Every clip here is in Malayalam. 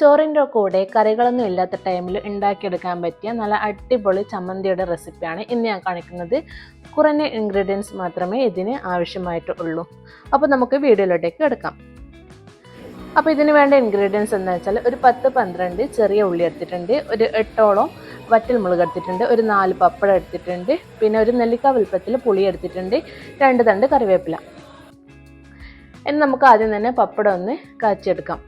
ചോറിന്റെ കൂടെ കറികളൊന്നും ഇല്ലാത്ത ടൈമിൽ ഉണ്ടാക്കിയെടുക്കാൻ പറ്റിയ നല്ല അടിപൊളി ചമ്മന്തിയുടെ റെസിപ്പിയാണ് ഇന്ന് ഞാൻ കാണിക്കുന്നത്. കുറഞ്ഞ ഇൻഗ്രീഡിയൻസ് മാത്രമേ ഇതിന് ആവശ്യമായിട്ടുള്ളൂ അപ്പോൾ നമുക്ക് വീഡിയോയിലോട്ടേക്ക് എടുക്കാം. അപ്പോൾ ഇതിന് വേണ്ട ഇൻഗ്രീഡിയൻസ് എന്ന് വെച്ചാൽ ഒരു പത്ത് പന്ത്രണ്ട് ചെറിയ ഉള്ളി എടുത്തിട്ടുണ്ട് ഒരു എട്ടോളം വറ്റൽ മുളക് എടുത്തിട്ടുണ്ട് ഒരു നാല് പപ്പടം എടുത്തിട്ടുണ്ട് പിന്നെ ഒരു നെല്ലിക്ക വലുപ്പത്തിൽ പുളി എടുത്തിട്ടുണ്ട് രണ്ട് തണ്ട് കറിവേപ്പില. ഇനി നമുക്ക് ആദ്യം തന്നെ പപ്പടം ഒന്ന് കാച്ചിയെടുക്കാം.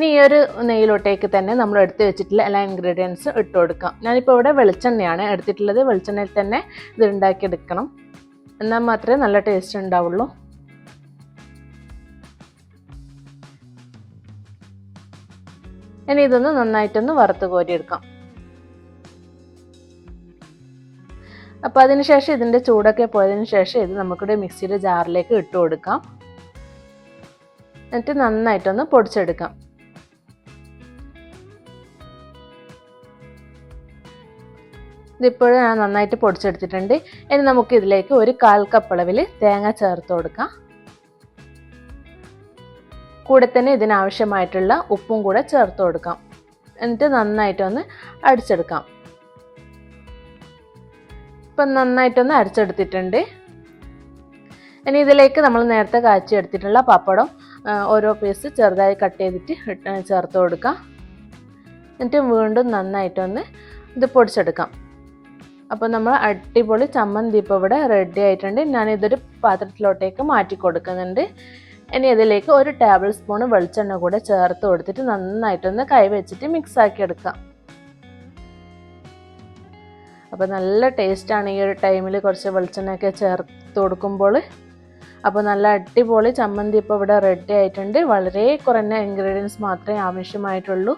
ഇനി ഈ ഒരു നെയ്യിലോട്ടേക്ക് തന്നെ നമ്മൾ എടുത്ത് വെച്ചിട്ടുള്ള എല്ലാ ഇൻഗ്രീഡിയൻസ് ഇട്ട് കൊടുക്കാം. ഞാനിപ്പോൾ ഇവിടെ വെളിച്ചെണ്ണയാണ് എടുത്തിട്ടുള്ളത്. വെളിച്ചെണ്ണയിൽ തന്നെ ഇത് ഉണ്ടാക്കിയെടുക്കണം. എന്നാൽ മാത്രമേ നല്ല ടേസ്റ്റ് ഉണ്ടാവുള്ളൂ. ഇനി ഇതൊന്ന് നന്നായിട്ടൊന്ന് വറുത്ത് കോരിയെടുക്കാം. അപ്പോൾ അതിനുശേഷം ഇതിന്റെ ചൂടൊക്കെ പോയതിന് ശേഷം ഇത് നമുക്കിവിടെ മിക്സിയുടെ ജാറിലേക്ക് ഇട്ട് കൊടുക്കാം. എന്നിട്ട് നന്നായിട്ടൊന്ന് പൊടിച്ചെടുക്കാം. ഇതിപ്പോഴും ഞാൻ നന്നായിട്ട് പൊടിച്ചെടുത്തിട്ടുണ്ട്. ഇനി നമുക്ക് ഇതിലേക്ക് ഒരു കാൽ കപ്പ് അളവിൽ തേങ്ങ ചേർത്ത് കൊടുക്കാം. കൂടെ തന്നെ ഇതിനാവശ്യമായിട്ടുള്ള ഉപ്പും കൂടെ ചേർത്ത് കൊടുക്കാം. എന്നിട്ട് നന്നായിട്ടൊന്ന് അടിച്ചെടുക്കാം. ഇപ്പം നന്നായിട്ടൊന്ന് അരച്ചെടുത്തിട്ടുണ്ട്. ഇനി ഇതിലേക്ക് നമ്മൾ നേരത്തെ കാച്ചി എടുത്തിട്ടുള്ള പപ്പടം ഓരോ പീസ് ചെറുതായി കട്ട് ചെയ്തിട്ട് ചേർത്ത് കൊടുക്കാം. എന്നിട്ട് വീണ്ടും നന്നായിട്ടൊന്ന് ഇത് പൊടിച്ചെടുക്കാം. അപ്പോൾ നമ്മൾ അടിപൊളി ചമ്മന്തി ഇപ്പോൾ ഇവിടെ റെഡി ആയിട്ടുണ്ട്. ഞാൻ ഇതൊരു പാത്രത്തിലോട്ടേക്ക് മാറ്റി കൊടുക്കുന്നുണ്ട്. ഇനി ഇതിലേക്ക് ഒരു ടേബിൾ സ്പൂൺ വെളിച്ചെണ്ണ കൂടെ ചേർത്ത് കൊടുത്തിട്ട് നന്നായിട്ടൊന്ന് കൈവച്ചിട്ട് മിക്സ് ആക്കി എടുക്കാം. അപ്പോൾ നല്ല ടേസ്റ്റാണ് ഈ ഒരു ടൈമിൽ കുറച്ച് വെളിച്ചെണ്ണയൊക്കെ ചേർത്ത് കൊടുക്കുമ്പോൾ. അപ്പോൾ നല്ല അടിപൊളി ചമ്മന്തി ഇപ്പോൾ ഇവിടെ റെഡി ആയിട്ടുണ്ട്. വളരെ കുറഞ്ഞ ഇൻഗ്രീഡിയൻസ് മാത്രമേ ആവശ്യമായിട്ടുള്ളൂ.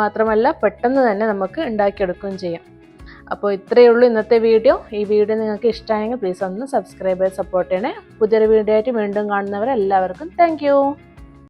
മാത്രമല്ല പെട്ടെന്ന് തന്നെ നമുക്ക് ഉണ്ടാക്കിയെടുക്കുകയും ചെയ്യാം. അപ്പോൾ ഇത്രയേ ഉള്ളൂ ഇന്നത്തെ വീഡിയോ. ഈ വീഡിയോ നിങ്ങൾക്ക് ഇഷ്ടമായെങ്കിൽ പ്ലീസ് ഒന്ന് സബ്സ്ക്രൈബ് ചെയ്ത് സപ്പോർട്ട് ചെയ്യണേ. പുതിയൊരു വീഡിയോ ആയിട്ട് വീണ്ടും കാണുന്നവരെല്ലാവർക്കും താങ്ക്